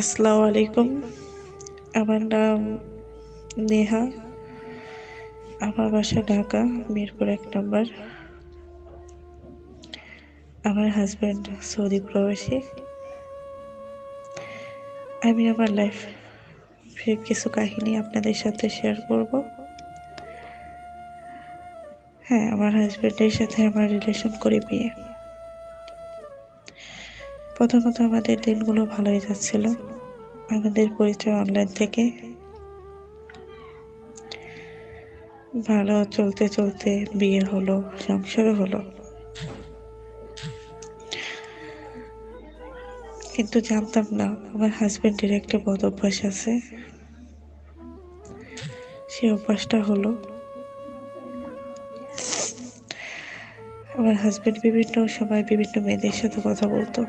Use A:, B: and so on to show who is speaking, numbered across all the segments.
A: আসসালামু আলাইকুম। আমার নাম নেহা। আমার বাসা ঢাকা, মিরপুর এক নম্বর। আমার হাজব্যান্ড সৌদি প্রবাসী। আমি আমার লাইফ কিছু কাহিনী আপনাদের সাথে শেয়ার করব। হ্যাঁ আমার হাজব্যান্ডের সাথে আমার রিলেশন করে বিয়ে। প্রথমত আমাদের দিনগুলো ভালোই যাচ্ছিল। আমাদের পরিচয় অনলাইন থেকে ভালো চলতে চলতে বিয়ে হলো, সংসারও হলো। কিন্তু জানতাম না, আমার হাজব্যান্ডের একটা বদ অভ্যাস আছে। সে অভ্যাসটা হলো আমার হাজবেন্ড বিভিন্ন সময় বিভিন্ন মেয়েদের সাথে কথা বলতো।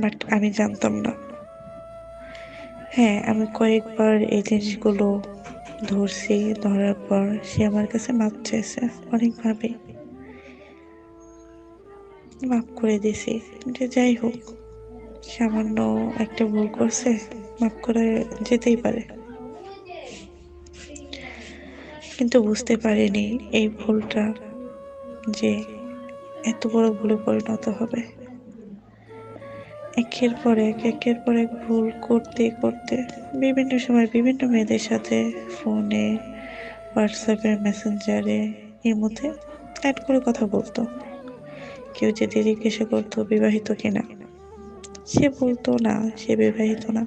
A: বাট আমি জানতাম না। হ্যাঁ আমি কয়েকবার এই জিনিসগুলো ধরছি, ধরার পর সে আমার কাছে মাপ চাইছে অনেকভাবে। মাফ করে দিছি যে যাই হোক, সামান্য একটা ভুল করছে মাফ করে যেতেই পারে। কিন্তু বুঝতে পারিনি এই ভুলটা যে এত বড় ভুলে পরিণত হবে। একের পর এক, একের পর এক ভুল করতে করতে বিভিন্ন সময় বিভিন্ন মেয়েদের সাথে ফোনে, হোয়াটসঅ্যাপে, মেসেঞ্জারে মধ্যে অ্যাড করে কথা বলতো। কেউ যদি জিজ্ঞাসা করতো, বিবাহিত কিনা? সে বলতো, না, সে বিবাহিত না।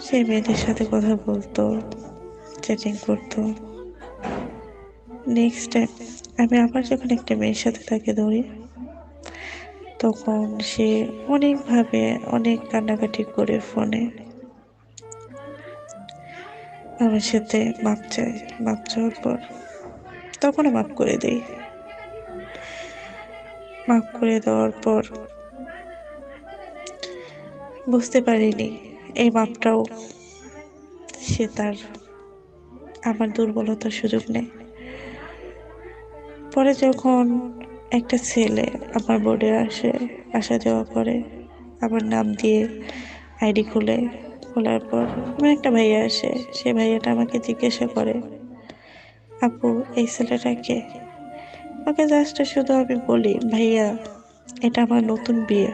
A: সে মেয়েদের সাথে কথা বলতো চ্যাটিং করতো। নেক্সট টাইম আমি আবার যখন একটা মেয়ের সাথে তাকে ধরি তখন সে অনেকভাবে অনেক কান্নাকাটি করে ফোনে। আমার সাথে মাপ চায় মাপ চাওয়ার পর তখনও মাপ করে দেই। মাপ করে দেওয়ার পর বুঝতে পারিনি এই মাপটাও সে তার, আমার দুর্বলতার সুযোগ নেয়। পরে যখন একটা ছেলে আমার বোর্ডে আসে, আসা যাওয়া করে। আমার নাম দিয়ে আইডি খুলে। খোলার পর আমার একটা ভাইয়া আসে, সে ভাইয়াটা আমাকে জিজ্ঞাসা করে, আপু, এই ছেলেটাকে? আমাকে জাস্ট শুধু আমি বলি, ভাইয়া, এটা আমার নতুন বিয়ে।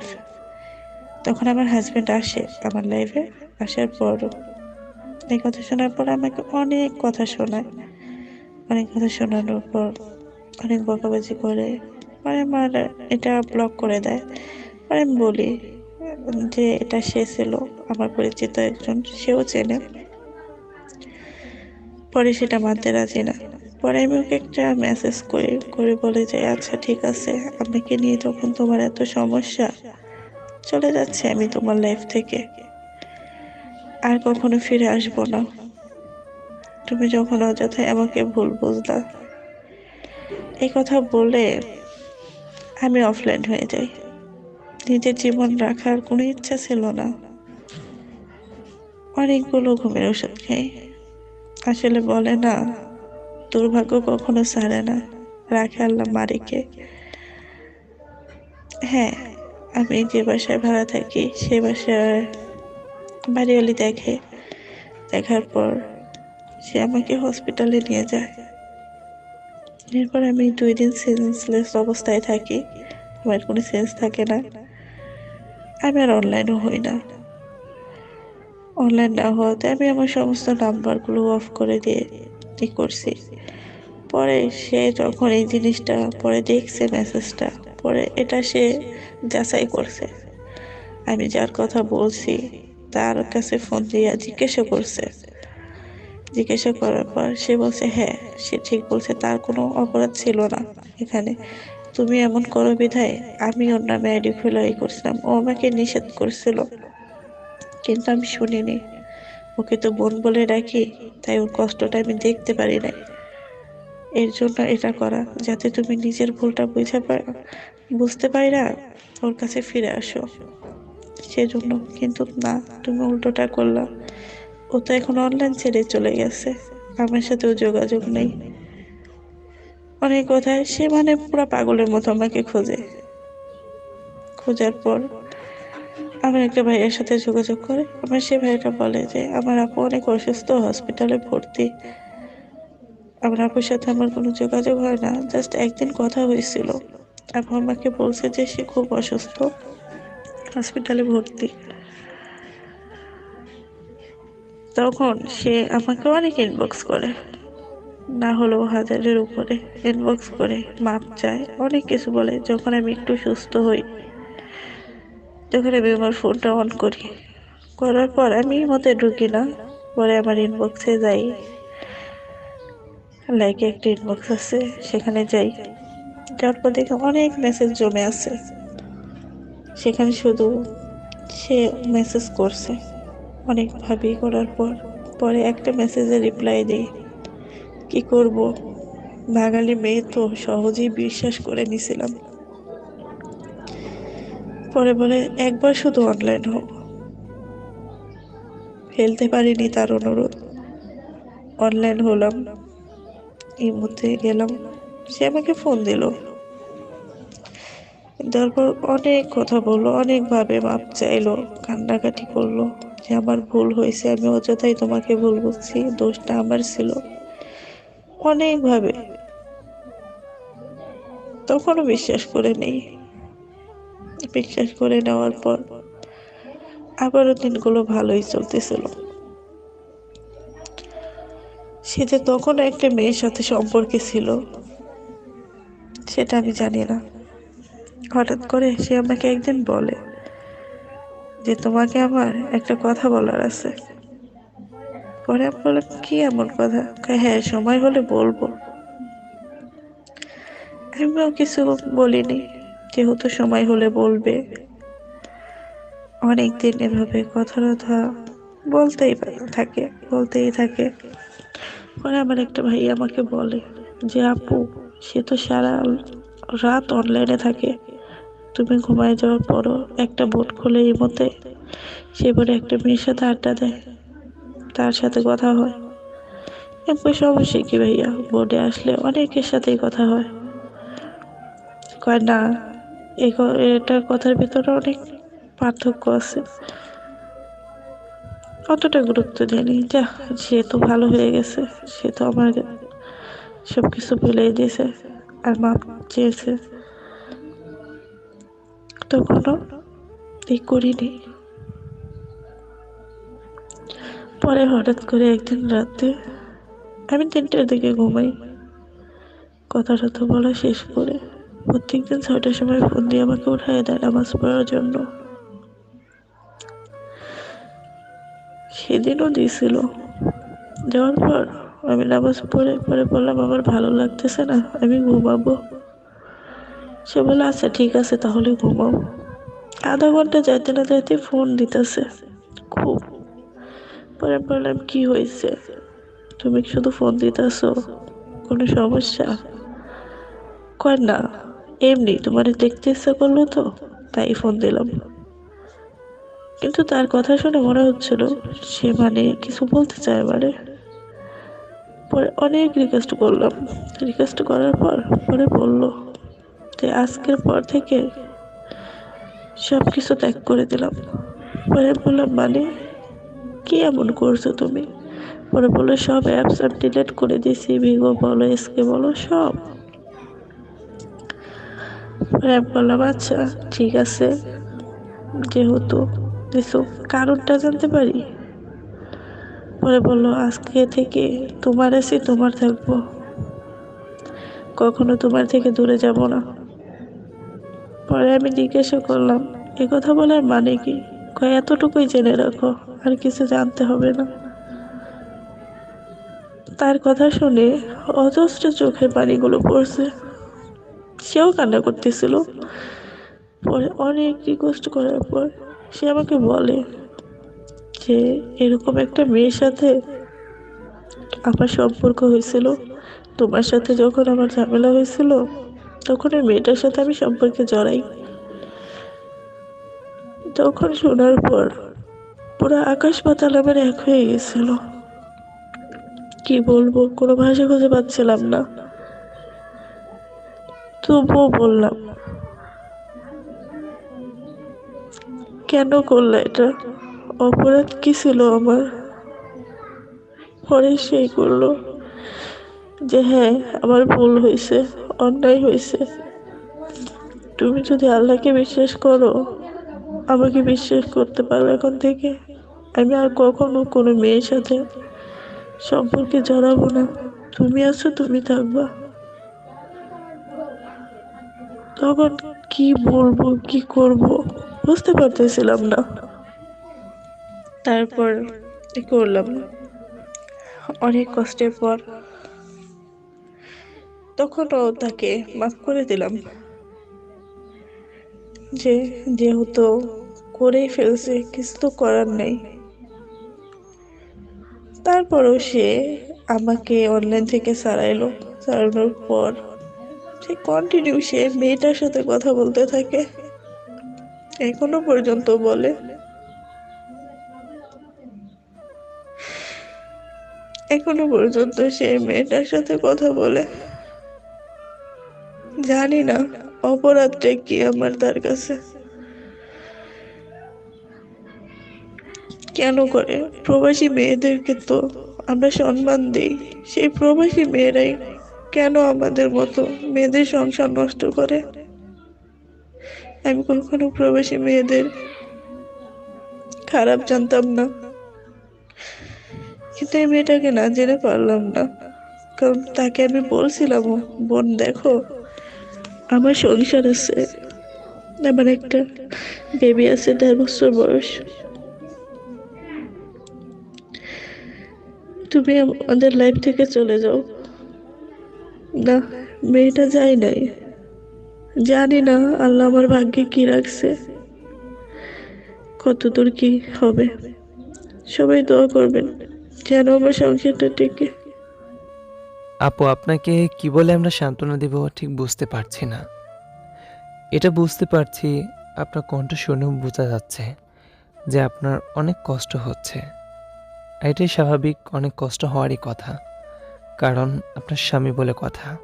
A: তখন আমার হাজব্যান্ড আসে আমার লাইফে আসার পর এই কথা শোনার পর আমাকে অনেক কথা শোনায়। অনেক কথা শোনানোর পর অনেক বকাবাজি করে। পরে আমার এটা ব্লক করে দেয়। পরে আমি বলি যে এটা সে ছিল, আমার পরিচিত একজন, সেও চেনে। পরে সেটা মানতে রাজি না। পরে আমি ওকে একটা মেসেজ করি, করে বলে যে আচ্ছা ঠিক আছে, আমাকে নিয়ে যখন তোমার এত সমস্যা, চলে যাচ্ছে আমি তোমার লাইফ থেকে। আর কখনো ফিরে আসব না। তুমি যখন অযথায় আমাকে ভুল বুঝলা। এই কথা বলে আমি অফলাইন হয়ে যাই। নিজের জীবন রাখার কোনো ইচ্ছা ছিল না। অনেকগুলো ঘুমের ওষুধ খাই। আসলে বলে না, দুর্ভাগ্য কখনো সারে না। রাখে আল্লাহ মারিকে হ্যাঁ আমি যে বাসায় ভাড়া থাকি সে বাসায় বাড়িওয়ালি দেখে। দেখার পর সে আমাকে হসপিটালে নিয়ে যায়। এরপর আমি দুই দিন সেন্সলেস অবস্থায় থাকি। আমার কোনো সেন্স থাকে না। আমি আর অনলাইনও হই না। অনলাইন না হওয়াতে আমি আমার সমস্ত নাম্বারগুলো অফ করে দিয়ে ঠিক করছি। পরে সে যখন এই জিনিসটা, পরে দেখছে মেসেজটা পরে এটা সে যাচাই করছে। আমি যার কথা বলছি, তার কাছে ফোন দিয়ে জিজ্ঞাসা করছে। জিজ্ঞাসা করার পর সে বলছে হ্যাঁ সে ঠিক বলছে, তার কোনো অপরাধ ছিল না এখানে। তুমি এমন করো বিধায় আমি ওর নামে আইডি খুলে করছিলাম। ও আমাকে নিষেধ করছিল, কিন্তু আমি শুনিনি। ওকে তো বোন বলে রাখি, তাই ওর কষ্টটা আমি দেখতে পারি নাই। এর জন্য এটা করা, যাতে তুমি নিজের ভুলটা বুঝে বুঝতে পারি না ওর কাছে ফিরে আসো। সেজন্য কিন্তু না, তুমি উল্টোটা করলাম ও তো এখন অনলাইন ছেড়ে চলে গেছে। আমার সাথেও যোগাযোগ নেই। অনেক কথায় সে মানে পুরো পাগলের মতো আমাকে খোঁজে। খোঁজার পর আমার একটা ভাইয়ের সাথে যোগাযোগ করে। আমার সে ভাইটা বলে যে, আমার আপু অনেক অসুস্থ হসপিটালে ভর্তি। আমার আপুর সাথে আমার কোনো যোগাযোগ হয় না। জাস্ট একদিন কথা হয়েছিল। আপু আমাকে বলছে যে, সে খুব অসুস্থ হসপিটালে ভর্তি। তখন সে আমাকে অনেক ইনবক্স করে। না হলেও হাজারের উপরে ইনবক্স করে, মাপ চায়, অনেক কিছু বলে, যখন আমি একটু সুস্থ হই, যখন আমি আমার ফোনটা অন করি। করার পর আমি মতে ঢুকি না, পরে আমার ইনবক্সে যাই। লাইকে একটা ইনবক্স আছে, সেখানে যাই। যাওয়ার পর দেখে অনেক মেসেজ জমে আছে। সেখানে শুধু সে মেসেজ করছে। অনেক ভাবি করার পর, পরে একটা মেসেজে রিপ্লাই দিই। কি করব? বাঙালি মেয়ে তো সহজেই বিশ্বাস করে নিছিলাম। পরে বলে, একবার শুধু অনলাইন হোক ফেলতে পারিনি তার অনুরোধ। অনলাইন হলাম। এই মধ্যে গেলাম। সে আমাকে ফোন দিল। তারপর অনেক কথা বলল, অনেকভাবে মাপ চাইলো, কান্নাকাটি করল। যে আমার ভুল হয়েছে আমি অযথাই তোমাকে ভুল বুঝছি, দোষটা আমার ছিল। অনেকভাবে। তখনও বিশ্বাস করে নেই। বিশ্বাস করে নেওয়ার পর আবারও দিনগুলো ভালোই চলতেছিল। সে যে তখন একটা মেয়ের সাথে সম্পর্কে ছিল। সেটা আমি জানি না। হঠাৎ করে সে আমাকে একদিন বলে যে তোমাকে আমার একটা কথা বলার আছে। পরে আমি বললাম, কি এমন কথা? হ্যাঁ সময় হলে বলব। আমিও কিছু বলিনি, যেহেতু সময় হলে বলবে। অনেকদিন এভাবে কথা কথা বলতেই থাকে বলতেই থাকে। পরে আমার একটা ভাই আমাকে বলে যে, আপু, সে তো সারা রাত অনলাইনে থাকে। তুমি ঘুমায় যাওয়ার পরও একটা বোট খোলে এই মতে সে বলে একটা মেয়ের সাথে আড্ডা দেয়। তার সাথে কথা হয়। এরপর সমস্যা কি ভাইয়া বোর্ডে আসলে অনেকের সাথেই কথা হয়। কয়, না এটার কথার ভিতরে অনেক পার্থক্য আছে। অতটা গুরুত্ব দেয়নি। যা, সে তো ভালো হয়ে গেছে। সে তো আমার সব কিছু ভুলেই দিয়েছে। আর মাপ চেয়েছে। তখনও এই করিনি। পরে হঠাৎ করে একদিন রাতে আমি তিনটার দিকে ঘুমাই। কথা টথা বলা শেষ করে প্রত্যেকদিন ছয়টার সময় ফোন দিয়ে আমাকে উঠায় দেয় নামাজ পড়ার জন্য। সেদিনও দিয়েছিল যাওয়ার পর আমি নামাজ পড়ে পরে বললাম, আমার ভালো লাগতেছে না, আমি ঘুমাবো। সে বলে আচ্ছা ঠিক আছে, তাহলে ঘুমাও। আধা ঘণ্টা যাইতে না যাইতে ফোন দিতেছে। খুব। পরে বললাম, কি হয়েছে? তুমি শুধু ফোন দিতেছো? কোনো সমস্যা? কয়, না, এমনি। তোমার দেখতে ইচ্ছা করল তো, তাই ফোন দিলাম। কিন্তু তার কথা শুনে মনে হচ্ছিল, সে মানে কিছু বলতে চায় মানে। পরে অনেক রিকোয়েস্ট করলাম। রিকোয়েস্ট করার পর পরে বলল যে আজকের পর থেকে সব কিছু ত্যাগ করে দিলাম। পরে বললাম মানে কি এমন করছ তুমি? পরে বলল, সব অ্যাপস আমি ডিলিট করে দিয়েছি ভিগো বলো এসকে বলো, সব। পরে বললাম আচ্ছা ঠিক আছে, যেহেতু কিছু কারণটা জানতে পারি। পরে বলল, আজকে থেকে তোমার আছি, তোমার থাকব। কখনো তোমার থেকে দূরে যাব না। পরে আমি জিজ্ঞাসা করলাম, এ কথা বলার মানে কি? কয়, এতটুকুই জেনে রাখো, আর কিছু জানতে হবে না। তার কথা শুনে অজস্র চোখের পানিগুলো পড়ছে। সেও কান্না করতেছিল। পরে অনেক রিকোয়েস্ট করার পর সে আমাকে বলে যে, এরকম একটা মেয়ের সাথে আমার সম্পর্ক হয়েছিল। তোমার সাথে যখন আমার ঝামেলা হয়েছিল তখন ওই মেয়েটার সাথে আমি সম্পর্কে জড়াই। তখন শোনার পর পুরো আকাশ পাতাল আমার এক হয়ে গেছিল। কি বলব, কোনো ভাষা খুঁজে পাচ্ছিলাম না। তবুও বললাম, কেন করলে এটা? অপরাধ কি ছিল আমার? পরে সেই করল যে হ্যাঁ আমার ভুল হয়েছে। অন্যায় হয়েছে। তুমি যদি আল্লাহকে বিশ্বাস করো, আমাকে বিশ্বাস করতে পারো এখন থেকে। আমি আর কখনো কোনো মেয়ের সাথে সম্পর্কে জড়াবো না। তুমি আছো, তুমি থাকবা। তখন কি বলব, কি করব, বুঝতে পারতেছিলাম না। তারপর করলাম? অনেক কষ্টের পর তখনও তাকে মাফ করে দিলাম। যে যেহেতু করেই ফেলছে, কিছু তো করার নেই। তারপরও সে আমাকে অনলাইন থেকে সারাইলো। সারানোর পর সে কন্টিনিউ সে মেয়েটার সাথে কথা বলতে থাকে। এখনও পর্যন্ত বলে। এখনও পর্যন্ত সে মেয়েটার সাথে কথা বলে। জানি না, অপরাধটা কি আমার তার কাছে? কেন করে? প্রবাসী মেয়েদেরকে তো আমরা সম্মান দিই। সেই প্রবাসী মেয়েরাই কেন আমাদের মতো মেয়েদের সংসার নষ্ট করে? আমি কখনো প্রবাসী মেয়েদের খারাপ জানতাম না। কিন্তু এই মেয়েটাকে না জেনে পারলাম না। কারণ তাকে আমি বলছিলাম বোন, দেখো আমার সংসার আছে। আমার একটা বেবি আছে, দেড় বছর বয়স। তুমি আমাদের লাইফ থেকে চলে যাও। না, মেয়েটা যায় নাই। জানি না আল্লাহ আমার ভাগ্যে কি রাখছে। কত দূর কি হবে। সবাই দোয়া করবেন, যেন আমার সংসারটা টিকে।
B: আপু, আপনাকে কি বলে আমরা সান্ত্বনা দেব ঠিক বুঝতে পারছি না। এটা বুঝতে পারছি আপনার কণ্ঠ শুনেও বোঝা যাচ্ছে যে আপনার অনেক কষ্ট হচ্ছে। এটাই স্বাভাবিক, অনেক কষ্ট হওয়ারই কথা। কারণ আপনার স্বামী বলে কথা।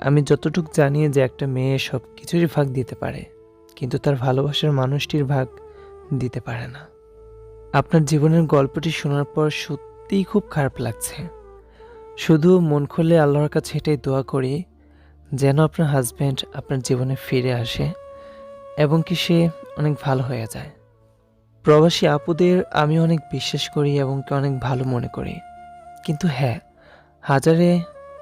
B: আমি যতটুকু জানি যে একটা মেয়ে সব কিছুরই ভাগ দিতে পারে, কিন্তু তার ভালোবাসার মানুষটির ভাগ দিতে পারে না। আপনার জীবনের গল্পটি শোনার পর সত্যিই খুব খারাপ লাগছে। শুধু মন খুলে আল্লাহর কাছে এটাই দোয়া করি, যেন আপনার হাজব্যান্ড আপনার জীবনে ফিরে আসে এবং কি সে অনেক ভালো হয়ে যায়। প্রবাসী আপুদের আমি অনেক বিশ্বাস করি এবং কি অনেক ভালো মনে করি। কিন্তু হ্যাঁ হাজারে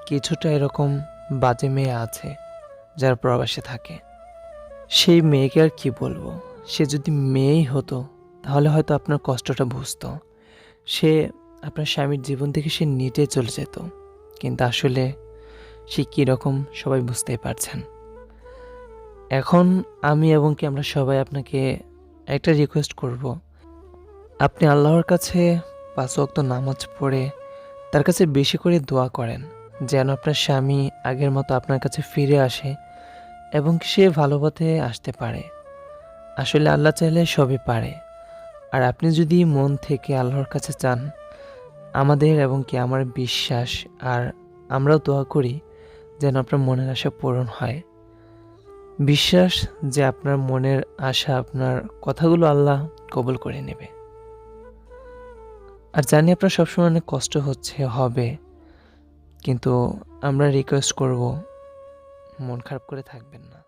B: কিছুটা এরকম বাজে মেয়ে আছে যারা প্রবাসে থাকে। সেই মেয়েকে আর কি বলব? সে যদি মেয়েই হতো, তাহলে হয়তো আপনার কষ্টটা বুঝতো। সে আপনার স্বামীর জীবন থেকে সে নিটে চলে যেত। কিন্তু আসলে সে কীরকম সবাই বুঝতেই পারছেন। এখন আমি এবং কি আমরা সবাই আপনাকে একটা রিকোয়েস্ট করব। আপনি আল্লাহর কাছে পাঁচ ওয়াক্ত নামাজ পড়ে তার কাছে বেশি করে দোয়া করেন, যেন আপনার স্বামী আগের মতো আপনার কাছে ফিরে আসে এবং সে ভালো পথে আসতে পারে। আসলে আল্লাহ চাইলে সবই পারে। আর আপনি যদি মন থেকে আল্লাহর কাছে চান আমাদের এবং কি আমার বিশ্বাস, আর আমরাও দোয়া করি যেন আপনার মনের আশা পূরণ হয়। বিশ্বাস যে আপনার মনের আশা, আপনার কথাগুলো আল্লাহ কবুল করে নেবে। আর জানি আপনার সবসময় অনেক কষ্ট হচ্ছে, হবে। কিন্তু আমরা রিকোয়েস্ট করব, মন খারাপ করে থাকবেন না।